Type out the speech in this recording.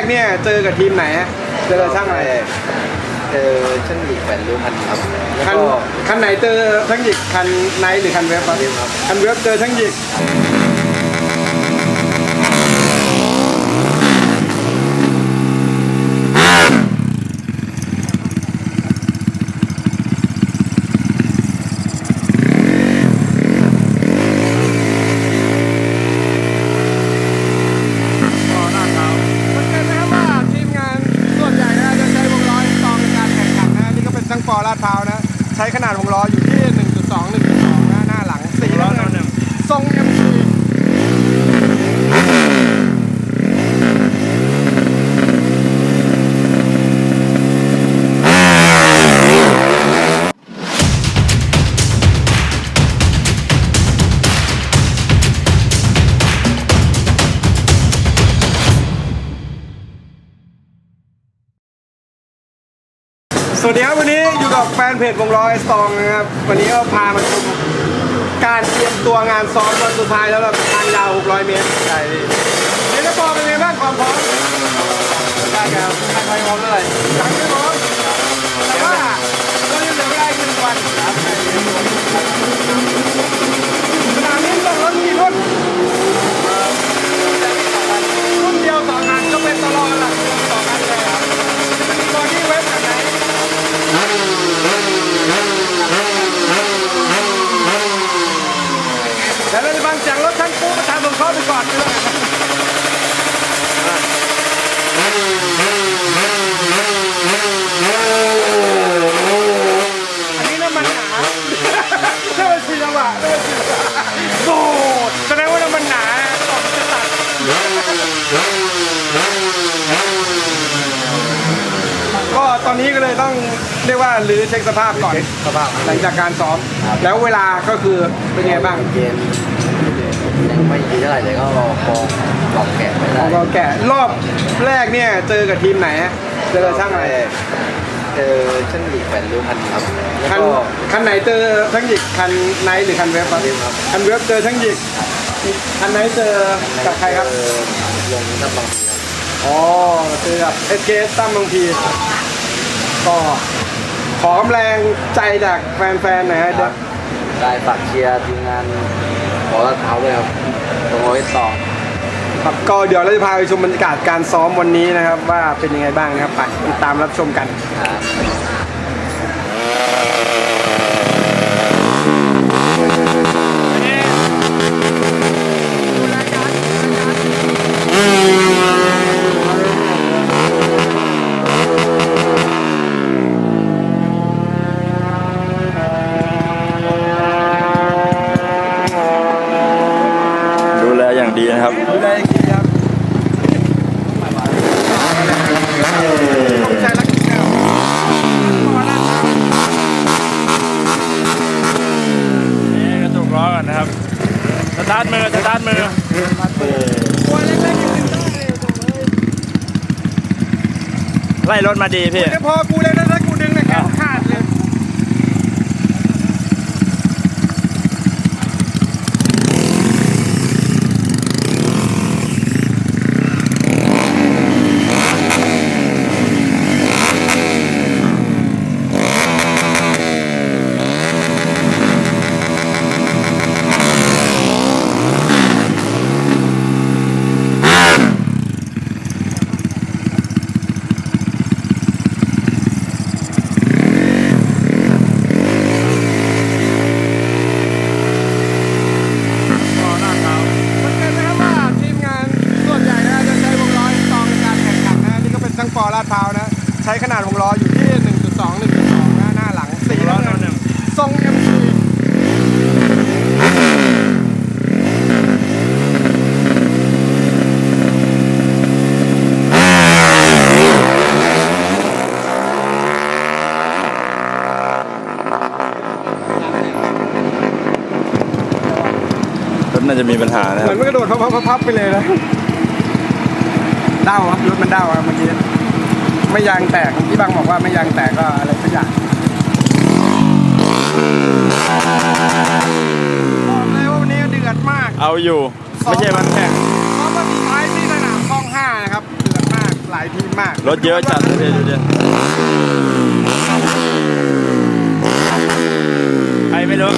กเนี่ยเจอกับทีมไหนฮะเจอช่างอะไรเจอช่างหยิกแปดริ้วพันครับแล้วคันก็ คันไหนเจอช่างหยิกคันไนท์หรือคันเวฟครับเวฟครับคันเวฟเจอช่างหยิกสังเกตไหมครับว่าทีมงานส่วนใหญ่นะจะใช้วงล้อตองในการแข่งขันนะนี่ก็เป็นช่างปอลาดพร้าวนะ ใช้ขนาดวงล้ออยู่ที่ 1.2 1.2นะหน้าหลังสีล้อหนึ่งทรง MC สวัสดีครับวันนี้ อยู่กับแฟนเพจวงร้อไอสตองนะครับ วันนี้ก็พามาชมการเตรียมตัวงานซ้อมวันสุดท้ายแล้วเราทางยาว 600 เมตรใช่เดี๋ยวจะบอกเป็นไงบ้างความพร้อมได้ครับใครพร้อมเท่าไหร่ยังไม่พร้อมแต่ว่าเรายังเหลือเวลาอีกหนึ่งวันสนามนี้ต้องรถกี่รุ่นรุ่นเดียวสองอันก็เป็นตลอดหลักสองอันเลยครับจะมีบอดี้เวฟแบบไหน เดี๋ยวเราจะฟังเสียงรถทั้งคู่ประธานสงเคราะห์ไปก่อนเลยอันนี้น้ำมันหนาน้ำมันสีจังหวะน้ำมันสีจังหวะโอ้แสดงว่าน้ำมันหนาก่อนจะตัดก็ตอนนี้ก็ เลยต้องเรียกว่ารื้อเช็คสภาพก่อนสภาพหลังจากการซ้อมแล้วเวลาก็คือเป็นไงบ้างเกมยังไม่ดีเท่าไหร่แต่ก็รอฟองปรับแกะไม่ได้เราแกะรอบแรกเนี่ยเจอกับทีมไหนฮะเจอช่างอะไรเจอช่างหยิกแปดริ้วพันครับแล้วคันก็ คันไหนเจอช่างหยิกคันไนท์หรือคันเวฟครับเวฟครับ คันเวฟเจอช่างหยิกคันไนท์เจอกับใครครับ เจอลงน้ำบางทีครับอ๋อเจอกับเอสเกตั้มบางที ก็ขอกำลังใจจากแฟนๆหน่อยฮะเดี๋ยวได้ฝากเชียร์ทีมงานขอลาดเท้าด้วยครับตรงร้อยต่อ ครับก็เดี๋ยวเราจะพาไปชมบรรยากาศการซ้อมวันนี้นะครับ ว่าเป็นยังไงบ้างนะครับไปติดตามรับชมกัน ครับ ดีนะครับดูแลอย่างดีครับต้องใช้ลักแก้วนี่กระตุกล้อก่อนนะครับสตาร์ทมือสตาร์ทมือตัวเล็กๆยังดึงได้เลยโถ่เอ้ยไล่รถมาดีพี่ เดี๋ยวพอกูเลยนะถ้ากูดึงเนี่ยแขนขาดเลย สังเกตไหมครับว่าทีมงานส่วนใหญ่นะจะใช้วงล้อตองในการแข่งขันนะนี่ก็เป็นช่างปอลาดพร้าวนะ ใช้ขนาดวงล้ออยู่ที่ 1.2 1.2นะหน้าหลังสีล้อน้ำหเงินึ่นงทรง MC รถน่าจะมีปัญหานะเหคมืรัอบ นมันกระโดดพับๆๆไปเลยนะเด้าครับรถมันเด้าครับเมื่อกี้ ไม่ยางแตกที่บางบอกว่าไม่ยางแตกก็อะไรสักอย่างบอกเลยว่าวันนี้เดือดมากเอาอยู่ ไม่ใช่มันแข่งเพราะว่าสุดท้ายที่สนามคลองห้านะครับเดือดมากหลายทีมมากรถเยอะจัดเลยดูดิใครไม่รู้